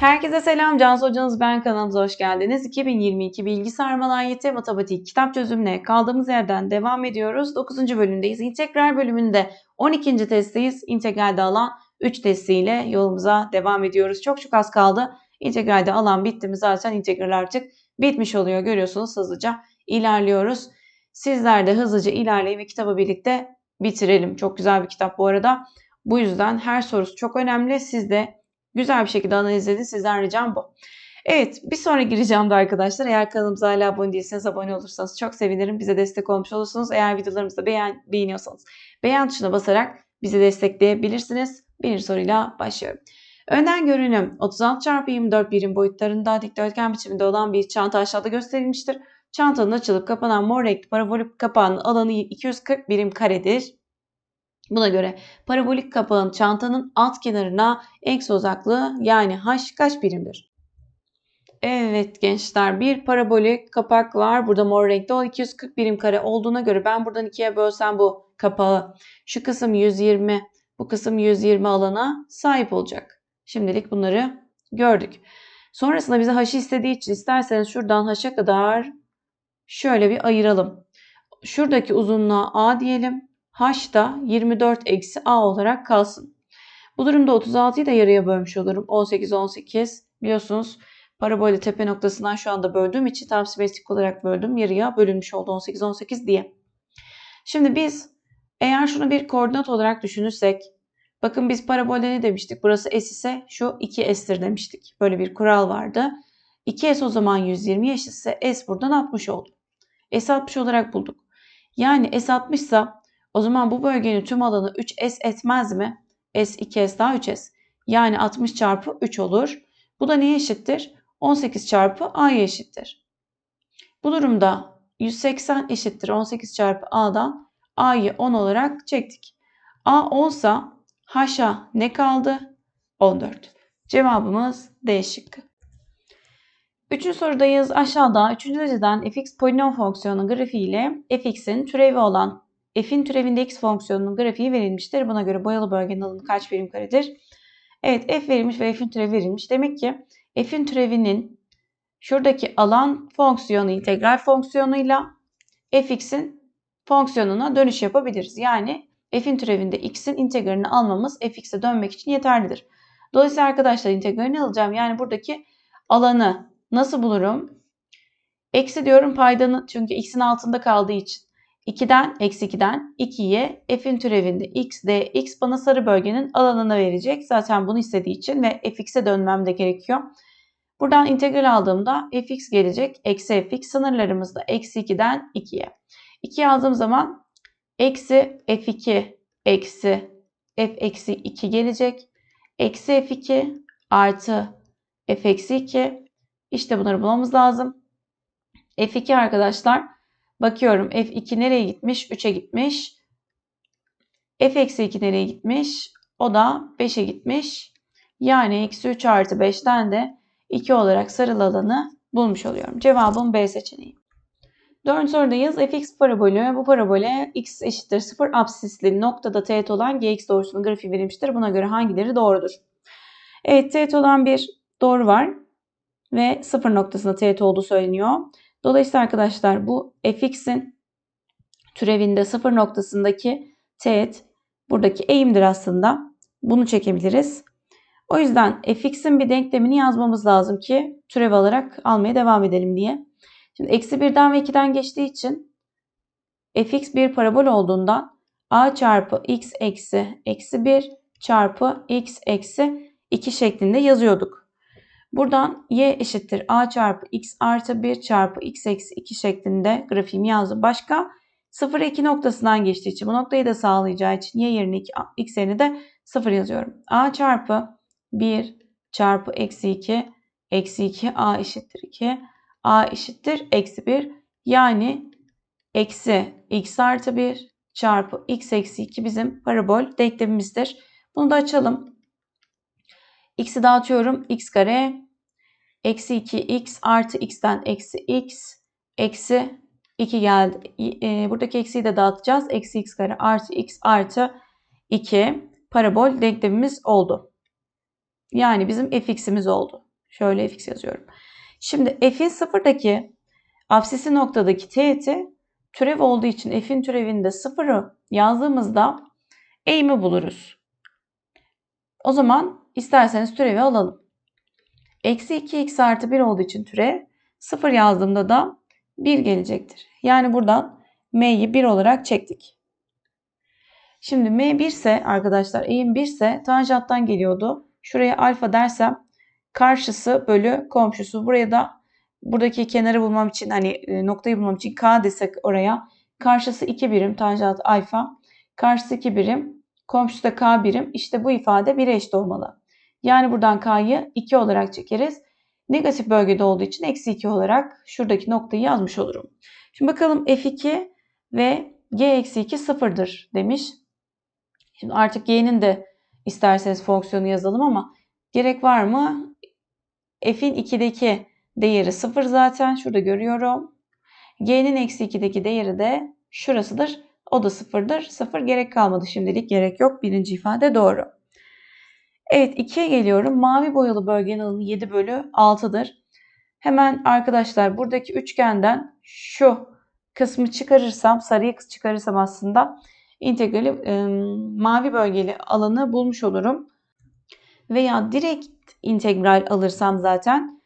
Herkese selam. Cansu Hocanız ben kanalımıza hoş geldiniz. 2022 Bilgisayar Maliyeti Matematik Kitap Çözümüne kaldığımız yerden devam ediyoruz. 9. bölümdeyiz. İntegral bölümünde 12. testteyiz. İntegralde alan 3 testiyle yolumuza devam ediyoruz. Çok çok az kaldı. İntegralde alan bitti mi zaten integral artık bitmiş oluyor. Görüyorsunuz hızlıca ilerliyoruz. Sizler de hızlıca ilerleyin ve kitabı birlikte bitirelim. Çok güzel bir kitap bu arada. Bu yüzden her sorusu çok önemli. Siz de güzel bir şekilde analiz edin. Sizden ricam bu. Evet bir sonra gireceğim de arkadaşlar. Eğer kanalımıza hala abone değilseniz abone olursanız çok sevinirim. Bize destek olmuş olursunuz. Eğer videolarımızı beğen, beğeniyorsanız beğen tuşuna basarak bizi destekleyebilirsiniz. Birinci soruyla başlıyorum. Önden görünüm 36 çarpı 24 birim boyutlarında dikdörtgen biçiminde olan bir çanta aşağıda gösterilmiştir. Çantanın açılıp kapanan mor renkli parabolik kapağının alanı 240 birim karedir. Buna göre parabolik kapağın çantanın alt kenarına eksi uzaklığı yani h kaç birimdir? Evet gençler bir parabolik kapak var. Burada mor renkte o 240 birim kare olduğuna göre ben buradan ikiye bölsem bu kapağı şu kısım 120 bu kısım 120 alana sahip olacak. Şimdilik bunları gördük. Sonrasında bize h'ı istediği için isterseniz şuradan h'a kadar şöyle bir ayıralım. Şuradaki uzunluğa a diyelim. H da 24 eksi a olarak kalsın. Bu durumda 36'yı da yarıya bölmüş olurum. 18 18 biliyorsunuz parabolü tepe noktasından şu anda böldüğüm için tam simetrik olarak böldüm. Yarıya bölünmüş oldu 18 18 diye. Şimdi biz eğer şunu bir koordinat olarak düşünürsek bakın biz parabolde ne demiştik? Burası s ise şu 2s'tir demiştik. Böyle bir kural vardı. 2s o zaman 120 eşitse s buradan 60 oldu. S 60 olarak bulduk. Yani S 60 ise o zaman bu bölgenin tüm alanı 3S etmez mi? S 2S daha 3S. Yani 60 çarpı 3 olur. Bu da neye eşittir? 18 çarpı A'ya eşittir. Bu durumda 180 eşittir 18 çarpı A'dan A'yı 10 olarak çektik. A 10 ise H'a ne kaldı? 14. Cevabımız D şıkkı. Üçüncü sorudayız. Aşağıda üçüncü dereceden fx polinom fonksiyonunun grafiği ile fx'in türevi olan f'in türevinde x fonksiyonunun grafiği verilmiştir. Buna göre boyalı bölgenin alanı kaç birim karedir? Evet f verilmiş ve f'in türevi verilmiş. Demek ki f'in türevinin şuradaki alan fonksiyonu integral fonksiyonuyla fx'in fonksiyonuna dönüş yapabiliriz. Yani f'in türevinde x'in integralini almamız fx'e dönmek için yeterlidir. Dolayısıyla arkadaşlar integralini alacağım. Yani buradaki alanı Nasıl bulurum? Eksi diyorum paydanın çünkü x'in altında kaldığı için. 2'den eksi 2'den 2'ye f'in türevinde x dx bana sarı bölgenin alanını verecek. Zaten bunu istediği için ve fx'e dönmem de gerekiyor. Buradan integral aldığımda fx gelecek. Eksi fx sınırlarımızda eksi 2'den 2'ye. 2 yazdığım zaman eksi f2 eksi f eksi 2 gelecek. Eksi f2 artı f eksi 2 işte bunları bulmamız lazım. F2 arkadaşlar. Bakıyorum F2 nereye gitmiş? 3'e gitmiş. F eksi 2 nereye gitmiş? O da 5'e gitmiş. Yani eksi 3 artı 5'ten de 2 olarak sarılı alanı bulmuş oluyorum. Cevabım B seçeneği. Dördüncü sorudayız. fx parabolü. Bu parabole x eşittir 0 absisli noktada teğet olan gx doğrusunun grafiği verilmiştir. Buna göre hangileri doğrudur? Evet teğet olan bir doğru var ve sıfır noktasında teğet olduğu söyleniyor. Dolayısıyla arkadaşlar bu fx'in türevinde sıfır noktasındaki teğet buradaki eğimdir aslında. Bunu çekebiliriz. O yüzden fx'in bir denklemini yazmamız lazım ki türev alarak almaya devam edelim diye. Şimdi eksi 1'den ve 2'den geçtiği için fx bir parabol olduğundan a çarpı x eksi eksi 1 çarpı x eksi 2 şeklinde yazıyorduk. Buradan y eşittir a çarpı x artı 1 çarpı x eksi 2 şeklinde grafiğimi yazdım. Başka 0 2 noktasından geçtiği için bu noktayı da sağlayacağı için y yerine 2, x yerine de 0 yazıyorum. a çarpı 1 çarpı eksi 2 eksi 2 a eşittir 2 a eşittir eksi 1 yani eksi x artı 1 çarpı x eksi 2 bizim parabol denklemimizdir. Bunu da açalım. X'i dağıtıyorum. X kare eksi 2x artı x'ten eksi x eksi 2 geldi. E, buradaki eksiyi de dağıtacağız. Eksi x kare artı x artı 2. parabol denklemimiz oldu. Yani bizim fx'imiz oldu. Şöyle fx yazıyorum. Şimdi f'in sıfırdaki absisi noktadaki teğeti türev olduğu için f'in türevinde sıfırı yazdığımızda eğimi buluruz. O zaman isterseniz türevi alalım. Eksi 2x artı 1 olduğu için türev 0 yazdığımda da 1 gelecektir. Yani buradan m'yi 1 olarak çektik. Şimdi m 1 ise arkadaşlar eğim 1 ise tanjanttan geliyordu. Şuraya alfa dersem karşısı bölü komşusu. Buraya da buradaki kenarı bulmam için hani e, noktayı bulmam için k desek oraya karşısı 2 birim tanjant alfa. Karşısı 2 birim komşusu da k birim. İşte bu ifade 1'e eşit olmalı. Yani buradan k'yı 2 olarak çekeriz. Negatif bölgede olduğu için eksi 2 olarak şuradaki noktayı yazmış olurum. Şimdi bakalım f2 ve g eksi 2 sıfırdır demiş. Şimdi artık y'nin de isterseniz fonksiyonu yazalım ama gerek var mı? f'in 2'deki değeri 0 zaten. Şurada görüyorum. g'nin eksi 2'deki değeri de şurasıdır. O da 0'dır. 0 gerek kalmadı şimdilik. Gerek yok. Birinci ifade doğru. Evet 2'ye geliyorum. Mavi boyalı bölgenin alanı 7 bölü 6'dır. Hemen arkadaşlar buradaki üçgenden şu kısmı çıkarırsam, sarıyı çıkarırsam aslında integrali e, mavi bölgeli alanı bulmuş olurum. Veya direkt integral alırsam zaten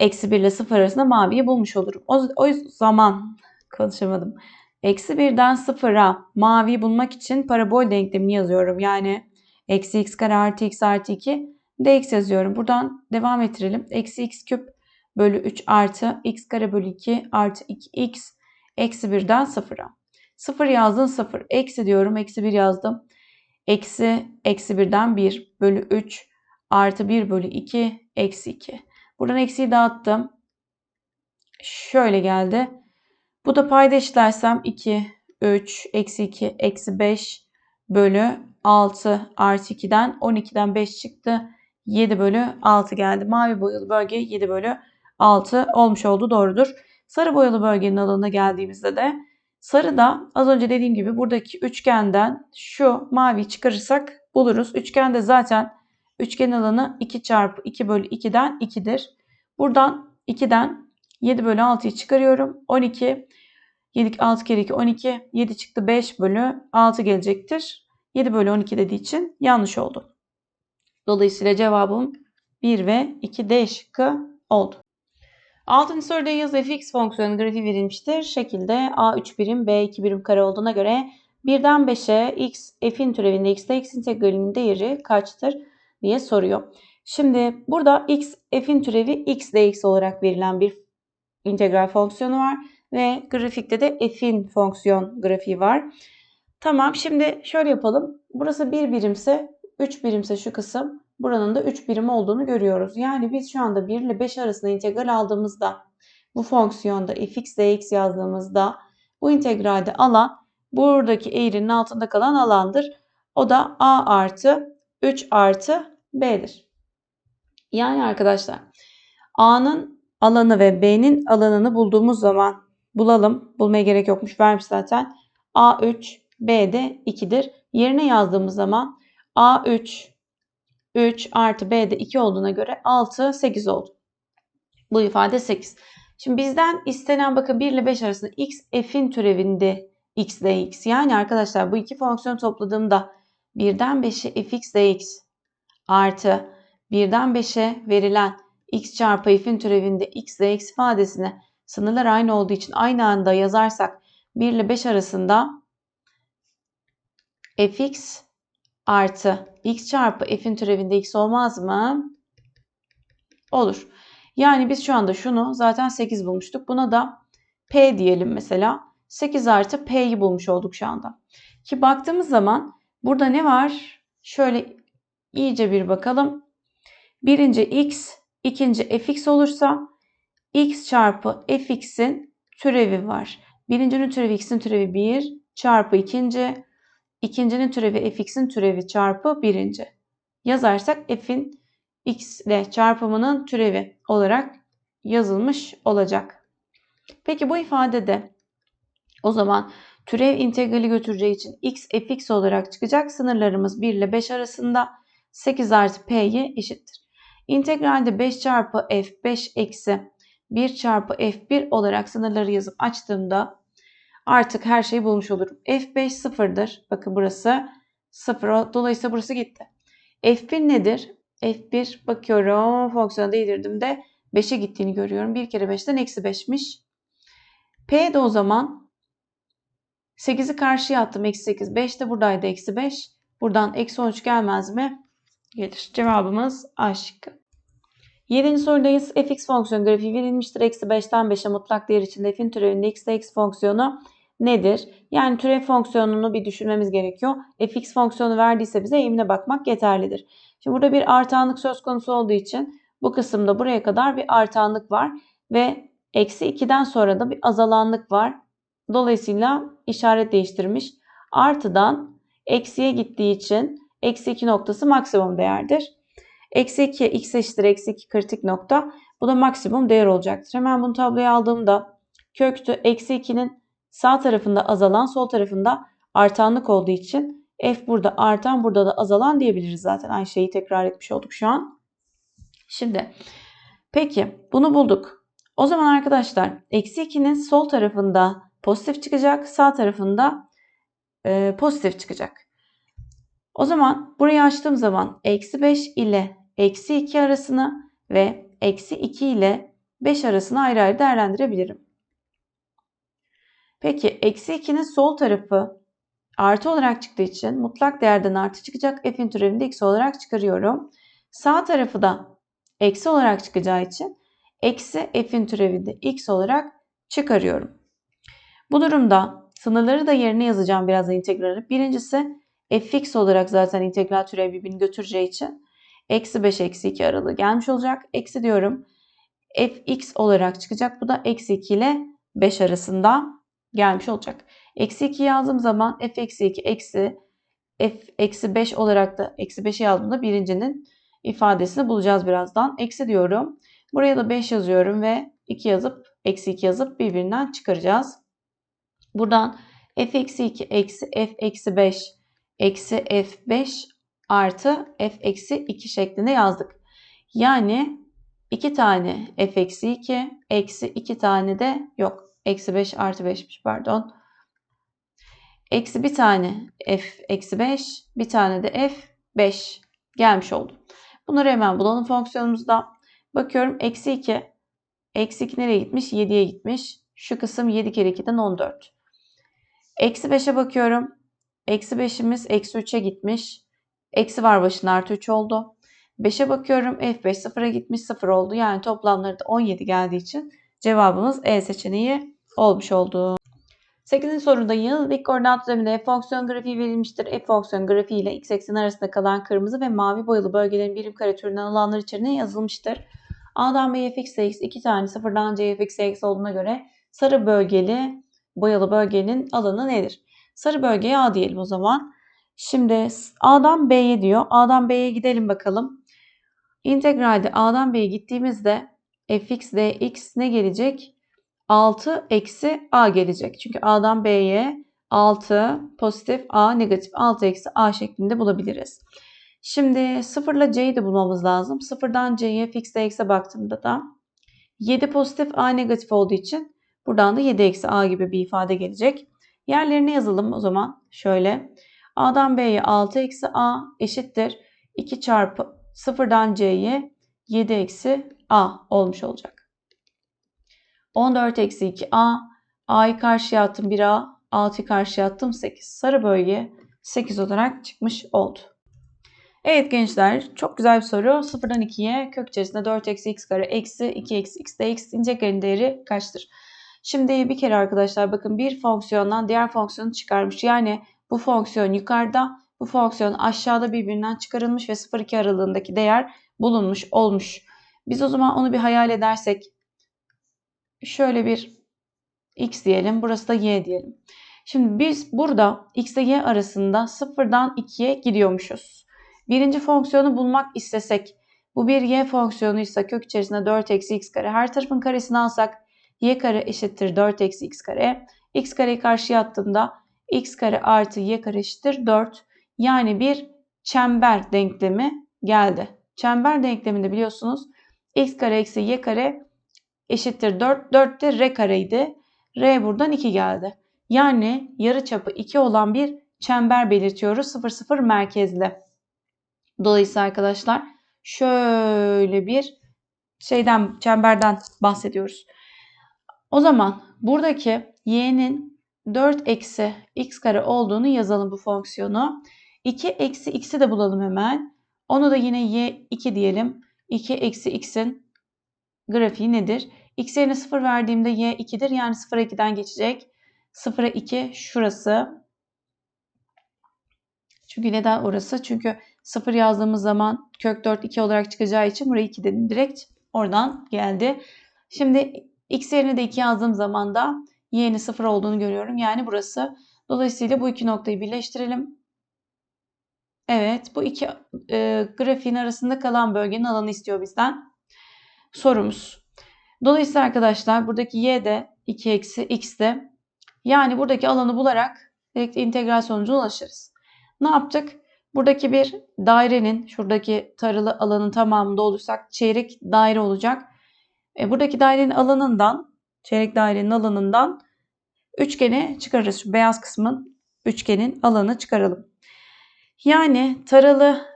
eksi 1 ile 0 arasında maviyi bulmuş olurum. O, o zaman konuşamadım. Eksi 1'den 0'a maviyi bulmak için parabol denklemini yazıyorum. Yani eksi x kare artı x artı 2 dx yazıyorum. Buradan devam ettirelim. Eksi x küp bölü 3 artı x kare bölü 2 artı 2x eksi 1'den 0'a. 0 yazdın 0. Eksi diyorum. Eksi 1 yazdım. Eksi eksi 1'den 1 bölü 3 artı 1 bölü 2 eksi 2. Buradan eksiyi dağıttım. Şöyle geldi. Bu da payda eşitlersem 2, 3, eksi 2, eksi 5 bölü 6 artı 2'den 12'den 5 çıktı. 7 bölü 6 geldi. Mavi boyalı bölge 7 bölü 6 olmuş oldu. Doğrudur. Sarı boyalı bölgenin alanına geldiğimizde de sarı da az önce dediğim gibi buradaki üçgenden şu mavi çıkarırsak buluruz. Üçgende zaten üçgen alanı 2 çarpı 2 bölü 2'den 2'dir. Buradan 2'den 7 bölü 6'yı çıkarıyorum. 12 7 6 kere 2 12 7 çıktı 5 bölü 6 gelecektir. 7 bölü 12 dediği için yanlış oldu. Dolayısıyla cevabım 1 ve 2 D şıkkı oldu. Altıncı sorudayız. fx fonksiyonu grafiği verilmiştir. Şekilde a3 birim b2 birim kare olduğuna göre 1'den 5'e x f'in türevinde x'de x integralinin değeri kaçtır diye soruyor. Şimdi burada x f'in türevi x dx olarak verilen bir integral fonksiyonu var ve grafikte de f'in fonksiyon grafiği var. Tamam şimdi şöyle yapalım. Burası 1 birimse 3 birimse şu kısım buranın da 3 birim olduğunu görüyoruz. Yani biz şu anda 1 ile 5 arasında integral aldığımızda bu fonksiyonda fx dx yazdığımızda bu integralde alan buradaki eğrinin altında kalan alandır. O da a artı 3 artı b'dir. Yani arkadaşlar a'nın alanı ve b'nin alanını bulduğumuz zaman bulalım. Bulmaya gerek yokmuş vermiş zaten. a3 b de 2'dir. Yerine yazdığımız zaman a3 3 artı b de 2 olduğuna göre 6 8 oldu. Bu ifade 8. Şimdi bizden istenen bakın 1 ile 5 arasında x f'in türevinde x dx. Yani arkadaşlar bu iki fonksiyon topladığımda 1'den 5'e fx dx artı 1'den 5'e verilen x çarpı f'in türevinde x dx ifadesini sınırlar aynı olduğu için aynı anda yazarsak 1 ile 5 arasında fx artı x çarpı f'in türevinde x olmaz mı? Olur. Yani biz şu anda şunu zaten 8 bulmuştuk. Buna da p diyelim mesela. 8 artı p'yi bulmuş olduk şu anda. Ki baktığımız zaman burada ne var? Şöyle iyice bir bakalım. Birinci x, ikinci fx olursa x çarpı fx'in türevi var. Birincinin türevi x'in türevi 1 çarpı ikinci İkincinin türevi fx'in türevi çarpı birinci. Yazarsak f'in x ile çarpımının türevi olarak yazılmış olacak. Peki bu ifadede o zaman Türev integrali götüreceği için x fx olarak çıkacak. Sınırlarımız 1 ile 5 arasında 8 artı p'ye eşittir. İntegralde 5 çarpı f5 eksi 1 çarpı f1 olarak sınırları yazıp açtığımda artık her şeyi bulmuş olurum. f5 sıfırdır. Bakın burası sıfır. Dolayısıyla burası gitti. f1 nedir? f1 bakıyorum fonksiyona değdirdim de 5'e gittiğini görüyorum. 1 kere 5'ten eksi 5'miş. P de o zaman 8'i karşıya attım. Eksi 8. 5 de buradaydı. Eksi 5. Buradan eksi 13 gelmez mi? Gelir. Cevabımız A şıkkı. 7. sorudayız. fx fonksiyon grafiği verilmiştir. Eksi 5'ten 5'e mutlak değer içinde f'in türevinde x x fonksiyonu nedir? Yani türev fonksiyonunu bir düşünmemiz gerekiyor. fx fonksiyonu verdiyse bize eğimine bakmak yeterlidir. Şimdi burada bir artanlık söz konusu olduğu için bu kısımda buraya kadar bir artanlık var ve eksi 2'den sonra da bir azalanlık var. Dolayısıyla işaret değiştirmiş. Artıdan eksiye gittiği için eksi 2 noktası maksimum değerdir. Eksi 2 x eşittir eksi 2 kritik nokta. Bu da maksimum değer olacaktır. Hemen bunu tabloya aldığımda köktü eksi 2'nin sağ tarafında azalan sol tarafında artanlık olduğu için f burada artan burada da azalan diyebiliriz zaten. Aynı şeyi tekrar etmiş olduk şu an. Şimdi peki bunu bulduk. O zaman arkadaşlar eksi 2'nin sol tarafında pozitif çıkacak. Sağ tarafında e, pozitif çıkacak. O zaman burayı açtığım zaman eksi 5 ile eksi 2 arasını ve eksi 2 ile 5 arasını ayrı ayrı değerlendirebilirim. Peki eksi 2'nin sol tarafı artı olarak çıktığı için mutlak değerden artı çıkacak. F'in türevini x olarak çıkarıyorum. Sağ tarafı da eksi olarak çıkacağı için eksi f'in türevini x olarak çıkarıyorum. Bu durumda sınırları da yerine yazacağım biraz integrali. Birincisi fx olarak zaten integral türev birbirini götüreceği için eksi 5 eksi 2 aralığı gelmiş olacak. Eksi diyorum fx olarak çıkacak. Bu da eksi 2 ile 5 arasında gelmiş olacak. Eksi 2 yazdığım zaman f eksi 2 eksi f eksi 5 olarak da eksi 5'e yazdığımda birincinin ifadesini bulacağız birazdan. Eksi diyorum. Buraya da 5 yazıyorum ve 2 yazıp eksi 2 yazıp birbirinden çıkaracağız. Buradan f eksi 2 eksi f eksi 5 eksi f5 artı f eksi 2 şeklinde yazdık. Yani 2 tane f eksi 2 eksi 2 tane de yok. Eksi 5 artı 5'miş pardon. Eksi bir tane f eksi 5 bir tane de f 5 gelmiş oldu. Bunları hemen bulalım fonksiyonumuzda. Bakıyorum eksi 2. Eksi 2 nereye gitmiş? 7'ye gitmiş. Şu kısım 7 kere 2'den 14. Eksi 5'e bakıyorum. Eksi 5'imiz eksi 3'e gitmiş. Eksi var başına artı 3 oldu. 5'e bakıyorum. F5 sıfıra gitmiş 0 oldu. Yani toplamları da 17 geldiği için cevabımız E seçeneği olmuş oldu. 8. sorudayız. Dik koordinat düzleminde f fonksiyon grafiği verilmiştir. F fonksiyon grafiği ile x ekseni arasında kalan kırmızı ve mavi boyalı bölgelerin birim kare türünden alanlar içeriğine yazılmıştır. A'dan B'ye fx x 2 tane sıfırdan C'ye fx x olduğuna göre sarı bölgeli boyalı bölgenin alanı nedir? Sarı bölgeye A diyelim o zaman. Şimdi A'dan B'ye diyor. A'dan B'ye gidelim bakalım. İntegralde A'dan B'ye gittiğimizde fx dx ne gelecek? 6 eksi a gelecek. Çünkü a'dan b'ye 6 pozitif a negatif 6 eksi a şeklinde bulabiliriz. Şimdi 0 ile c'yi de bulmamız lazım. 0'dan c'ye fx x'e baktığımda da 7 pozitif a negatif olduğu için buradan da 7 eksi a gibi bir ifade gelecek. Yerlerine yazalım o zaman. Şöyle a'dan b'ye 6 eksi a eşittir. 2 çarpı 0'dan c'ye 7 eksi a olmuş olacak. 14 eksi 2a. A'yı karşıya attım 1a. 6'yı karşıya attım 8. Sarı bölge 8 olarak çıkmış oldu. Evet gençler çok güzel bir soru. 0'dan 2'ye kök içerisinde 4 eksi x kare eksi 2 eksi x de x integralin değeri kaçtır? Şimdi bir kere arkadaşlar bakın bir fonksiyondan diğer fonksiyonu çıkarmış. Yani bu fonksiyon yukarıda bu fonksiyon aşağıda birbirinden çıkarılmış ve 0-2 aralığındaki değer bulunmuş olmuş. Biz o zaman onu bir hayal edersek şöyle bir x diyelim. Burası da y diyelim. Şimdi biz burada x ile y arasında 0'dan 2'ye gidiyormuşuz. Birinci fonksiyonu bulmak istesek bu bir y fonksiyonu ise kök içerisinde 4 eksi x kare. Her tarafın karesini alsak y kare eşittir 4 eksi x kare. x kareyi karşıya attığımda x kare artı y kare eşittir 4. Yani bir çember denklemi geldi. Çember denkleminde biliyorsunuz x kare eksi y kare eşittir 4. 4 de r kareydi. R buradan 2 geldi. Yani yarıçapı 2 olan bir çember belirtiyoruz 0 0 merkezli. Dolayısıyla arkadaşlar şöyle bir şeyden çemberden bahsediyoruz. O zaman buradaki y'nin 4 eksi x kare olduğunu yazalım bu fonksiyonu. 2 eksi x'i de bulalım hemen. Onu da yine y2 diyelim. 2 eksi x'in grafiği nedir? X yerine 0 verdiğimde y 2'dir. Yani 0'a 2'den geçecek. 0'a 2 şurası. Çünkü neden orası? Çünkü 0 yazdığımız zaman kök 4 2 olarak çıkacağı için buraya 2 dedim direkt. Oradan geldi. Şimdi x yerine de 2 yazdığım zaman da y'nin 0 olduğunu görüyorum. Yani burası. Dolayısıyla bu iki noktayı birleştirelim. Evet bu iki e, grafiğin arasında kalan bölgenin alanı istiyor bizden. Sorumuz. Dolayısıyla arkadaşlar buradaki y de 2 eksi x de yani buradaki alanı bularak direkt integral sonucuna ulaşırız. Ne yaptık? Buradaki bir dairenin şuradaki taralı alanın tamamında olursak çeyrek daire olacak. E, buradaki dairenin alanından çeyrek dairenin alanından üçgeni çıkarırız. Şu beyaz kısmın üçgenin alanı çıkaralım. Yani taralı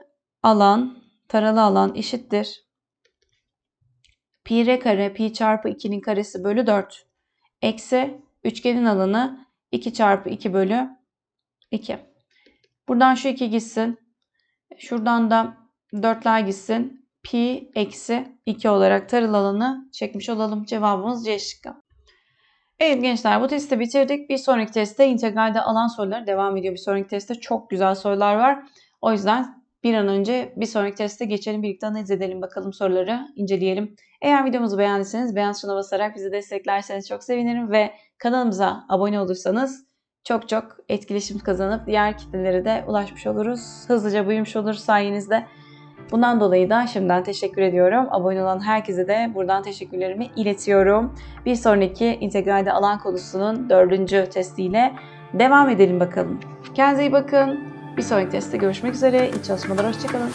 alan taralı alan eşittir. Pi r kare pi çarpı 2'nin karesi bölü 4. Eksi üçgenin alanı 2 çarpı 2 bölü 2. Buradan şu 2 gitsin. Şuradan da 4'ler gitsin. Pi eksi 2 olarak tarıl alanı çekmiş olalım. Cevabımız C şıkkı. Evet gençler bu testi bitirdik. Bir sonraki testte integralde alan soruları devam ediyor. Bir sonraki testte çok güzel sorular var. O yüzden bir an önce bir sonraki teste geçelim. Birlikte analiz edelim bakalım soruları inceleyelim. Eğer videomuzu beğendiyseniz beğen tuşuna basarak bizi desteklerseniz çok sevinirim ve kanalımıza abone olursanız çok çok etkileşim kazanıp diğer kitlelere de ulaşmış oluruz. Hızlıca büyümüş oluruz sayenizde. Bundan dolayı da şimdiden teşekkür ediyorum. Abone olan herkese de buradan teşekkürlerimi iletiyorum. Bir sonraki integralde alan konusunun dördüncü testiyle devam edelim bakalım. Kendinize iyi bakın. Bir sonraki testte görüşmek üzere. İyi çalışmalar, hoşçakalın.